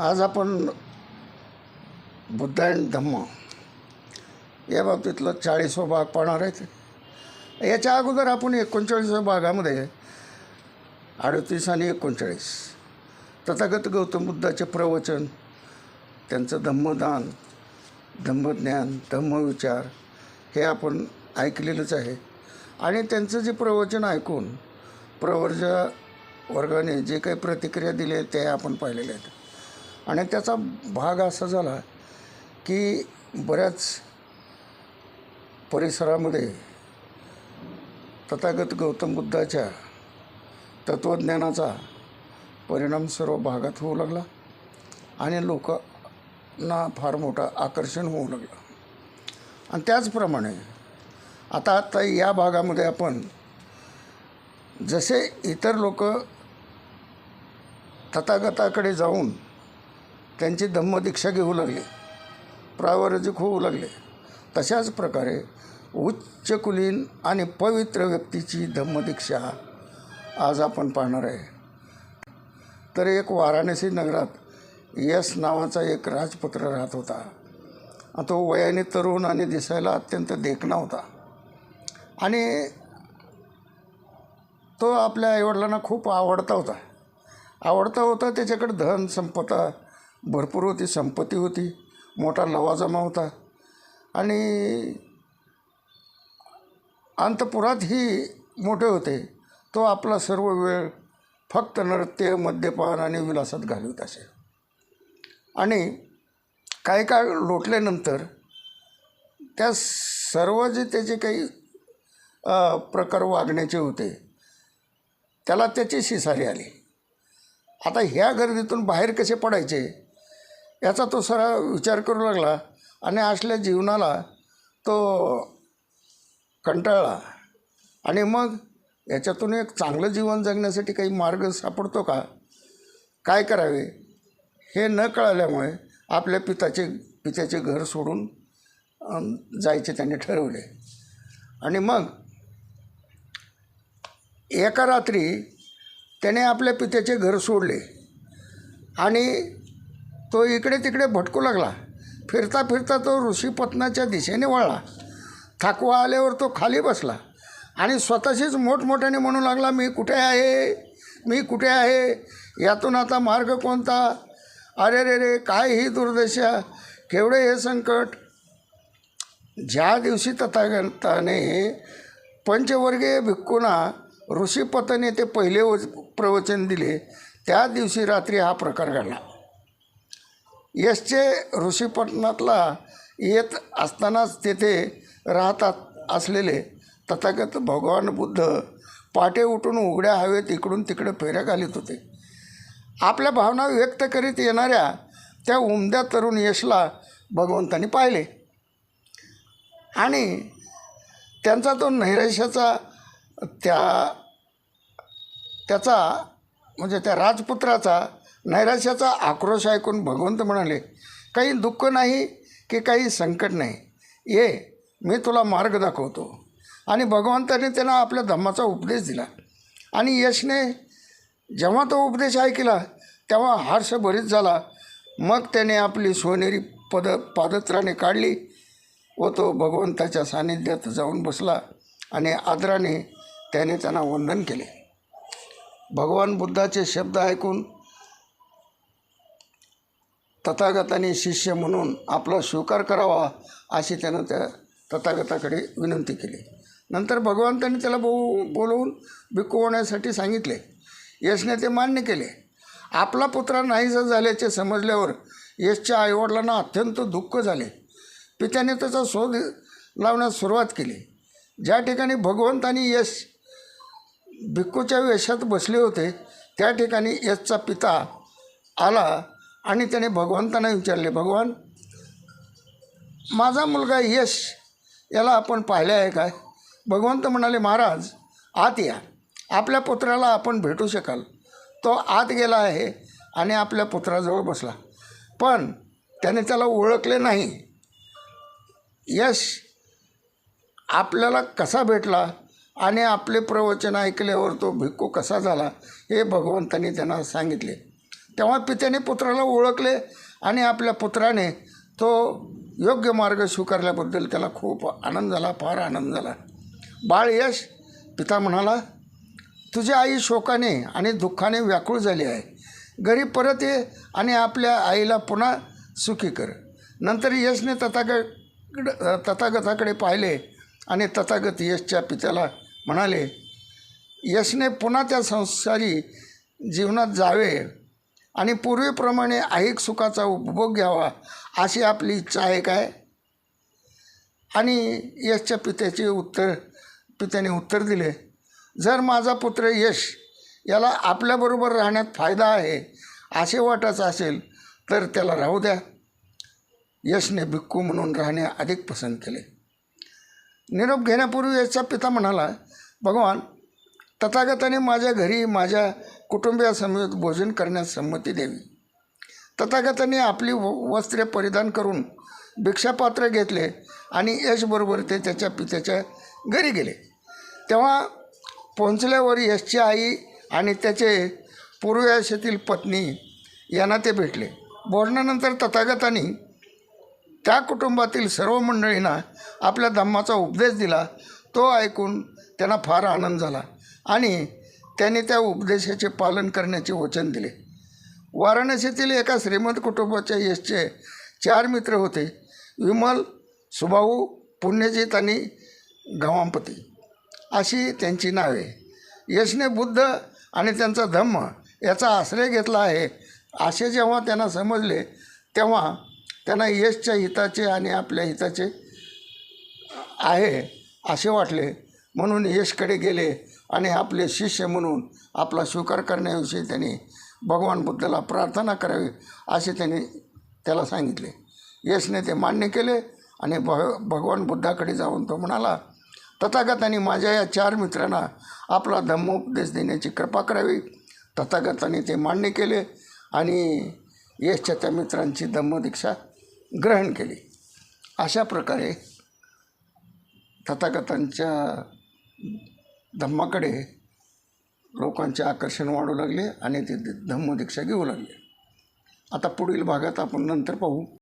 आज आपण बुद्ध अँड धम्म या बाबतीतलं चाळीसवा भाग पाहणार आहेत. याच्या अगोदर आपण एकोणचाळीसव्या भागामध्ये अडतीस आणि एकोणचाळीस. तथागत गौतम बुद्धाचे प्रवचन त्यांचं धम्मदान धम्मज्ञान धम्मविचार हे आपण ऐकलेलंच आहे. आणि त्यांचं जे प्रवचन ऐकून प्रवर्जा वर्गाने जे काही प्रतिक्रिया दिल्या ते आपण पाहिलेले आहेत. आणि त्याचा भाग असा झाला की बऱ्याच परिसरामध्ये तथागत गौतम बुद्धाच्या तत्त्वज्ञानाचा परिणाम सर्व भागात होऊ लागला आणि लोकांना फार मोठं आकर्षण होऊ लागलं. आणि त्याचप्रमाणे आता आता या भागामध्ये आपण जसे इतर लोक तथागताकडे जाऊन त्यांची धम्मदीक्षा घेऊ लागले. प्रावरजिक होऊ लागले. तशाच प्रकारे उच्च कुलीन आणि पवित्र व्यक्तीची धम्मदीक्षा आज आपण पाहणार आहे. तर एक वाराणसी नगरात यस नावाचा एक राजपुत्र राहत होता. तो वयाने तरुण आणि दिसायला अत्यंत देखणा होता. आणि तो आपल्या आईवडिलांना खूप आवडता होता. आवडता होता त्याच्याकडे धन संपदा भरपूर होती संपत्ती होती मोठा लवाजमा होता. आणि अंतपुरात ही मोठे होते. तो आपला सर्व वेळ फक्त नृत्य मद्यपान आणि विलासात घालवत असे. आणि काही काळ लोटल्यानंतर त्या सर्व जे त्याचे काही प्रकार वागण्याचे होते त्याला त्याची शिसारी आली. आता ह्या गर्दीतून बाहेर कसे पडायचे? याचा तो सारा विचार करू लागला आणि असल्या जीवनाला तो कंटाळला. आणि मग याच्यातून एक चांगलं जीवन जगण्यासाठी काही मार्ग सापडतो का? काय करावे? हे न कळाल्यामुळे आपल्या पिताचे पित्याचे घर सोडून जायचे त्यांनी ठरवले. आणि मग एका रात्री त्याने आपल्या पित्याचे घर सोडले. आणि तो इकडे तिकडे भटकू लागला. फिरता फिरता तो ऋषीपत्नाच्या दिशेने वळला. थकवा आल्यावर तो खाली बसला आणि स्वतःशीच मोठमोठ्याने म्हणू लागला मी कुठे आहे? मी कुठे आहे? यातून आता मार्ग कोणता? अरे रे रे काय ही दुर्दशा? केवढे हे संकट? ज्या दिवशी तथागताने पंचवर्गीय भिक्खूंना ऋषीपतने ते पहिले व प्रवचन दिले त्या दिवशी रात्री हा प्रकार घडला. यशचे ऋषीपटनातला येत असतानाच तेथे राहतात असलेले तथागत भगवान बुद्ध पाटे उठून उघड्या हवेत इकडून तिकडे फेऱ्या घालीत होते. आपल्या भावना व्यक्त करीत येणाऱ्या त्या उमद्या तरुण यशला भगवंतानी पाहिले. आणि त्यांचा तो नैराश्याचा त्या त्याचा म्हणजे त्या राजपुत्राचा नैराश्याचा आक्रोश ऐकून भगवंत म्हणाले काही दुःख नाही की काही संकट नाही. ये मी तुला मार्ग दाखवतो. आणि भगवंताने त्यांना आपल्या धम्माचा उपदेश दिला. आणि यशने जेव्हा तो उपदेश ऐकला तेव्हा हर्ष भरीत झाला. मग त्याने आपली सोनेरी पद पादत्राने काढली व तो भगवंताच्या सान्निध्यात जाऊन बसला आणि आदराने त्याने त्यांना वंदन केले. भगवान बुद्धाचे शब्द ऐकून तथागताने शिष्य म्हणून आपला स्वीकार करावा अशी त्यानं त्या तथागताकडे विनंती केली. नंतर भगवंताने त्याला बो बोलवून भिक्खू होण्यासाठी सांगितले. यशने ते मान्य केले. आपला पुत्र नाहीसा झाल्याचे समजल्यावर यशच्या आईवडिलांना अत्यंत दुःख झाले. पित्याने त्याचा शोध लावण्यास सुरुवात केली. ज्या ठिकाणी भगवंत आणि यश भिक्खूच्या वेशात बसले होते त्या ठिकाणी यशचा पिता आला. आणि त्याने भगवंतांना विचारले भगवान माझा मुलगा यश याला आपण पाहिले आहे काय? भगवंत म्हणाले महाराज आत या. आपल्या पुत्राला आपण भेटू शकाल. तो आत गेला आहे आणि आपल्या पुत्राजवळ बसला. पण त्याने त्याला ओळखले नाही. यश आपल्याला कसा भेटला आणि आपले प्रवचन ऐकल्यावर तो भिक्खू कसा झाला हे भगवंतांनी त्यांना सांगितले. तेव्हा पित्याने पुत्राला ओळखले आणि आपल्या पुत्राने तो योग्य मार्ग स्वीकारल्याबद्दल त्याला खूप आनंद झाला फार आनंद झाला. बाळ यश पिता म्हणाला तुझी आई शोकाने आणि दुःखाने व्याकुळ झाली आहे. घरी परत ये आणि आपल्या आईला पुन्हा सुखी कर. नंतर यशने तथागड तथागताकडे पाहिले आणि तथागत यशच्या पित्याला म्हणाले यशने पुन्हा त्या संसारी जीवनात जावे. आणि पूर्वीप्रमाणे ऐक सुखाचा उपभोग घ्यावा अशी आपली इच्छा आहे काय? आणि यशच्या पित्याचे उत्तर पित्याने उत्तर दिले जर माझा पुत्र यश याला आपल्याबरोबर राहण्यात फायदा आहे असे वाटायचं असेल तर त्याला राहू द्या. यशने भिक्खू म्हणून राहणे अधिक पसंत केले. निरोप घेण्यापूर्वी यशचा पिता म्हणाला भगवान तथागताने माझ्या घरी माझ्या कुटुंबियासमवेत भोजन करण्यास संमती द्यावी. तथागताने आपली व वस्त्रे परिधान करून भिक्षापात्र घेतले आणि यशबरोबर ते त्याच्या पित्याच्या घरी गेले. तेव्हा पोहोचल्यावर यशची आई आणि त्याचे पूर्वयाशातील पत्नी यांना ते भेटले. बोलण्यानंतर तथागतांनी त्या कुटुंबातील सर्व मंडळींना आपल्या धम्माचा उपदेश दिला. तो ऐकून त्यांना फार आनंद झाला आणि त्यांनी त्या उपदेशाचे पालन करण्याचे वचन दिले. वाराणसीतील एका श्रीमंत कुटुंबाच्या यशचे चार मित्र होते विमल सुभाऊ पुण्यजित आणि गवांपती अशी त्यांची नावे. यशने बुद्ध आणि त्यांचा धम्म याचा आश्रय घेतला आहे असे जेव्हा त्यांना समजले तेव्हा त्यांना यशच्या हिताचे आणि आपल्या हिताचे आहे असे वाटले. म्हणून यशकडे गेले आणि आपले शिष्य म्हणून आपला स्वीकार करण्याविषयी त्यांनी भगवान बुद्धाला प्रार्थना करावी असे त्यांनी त्याला सांगितले. यशने ते मान्य केले आणि भ भगवान बुद्धाकडे जाऊन तो म्हणाला तथागतांनी माझ्या या चार मित्रांना आपला धम्मोपदेश देण्याची कृपा करावी. तथागतांनी ते मान्य केले आणि यशच्या त्या मित्रांची धम्मदीक्षा ग्रहण केली. अशा प्रकारे तथागतांच्या धम्माकडे लोकांचे आकर्षण वाढू लागले आणि ते धम्मदीक्षा घेऊ लागले. आता पुढील भागात आपण नंतर पाहू.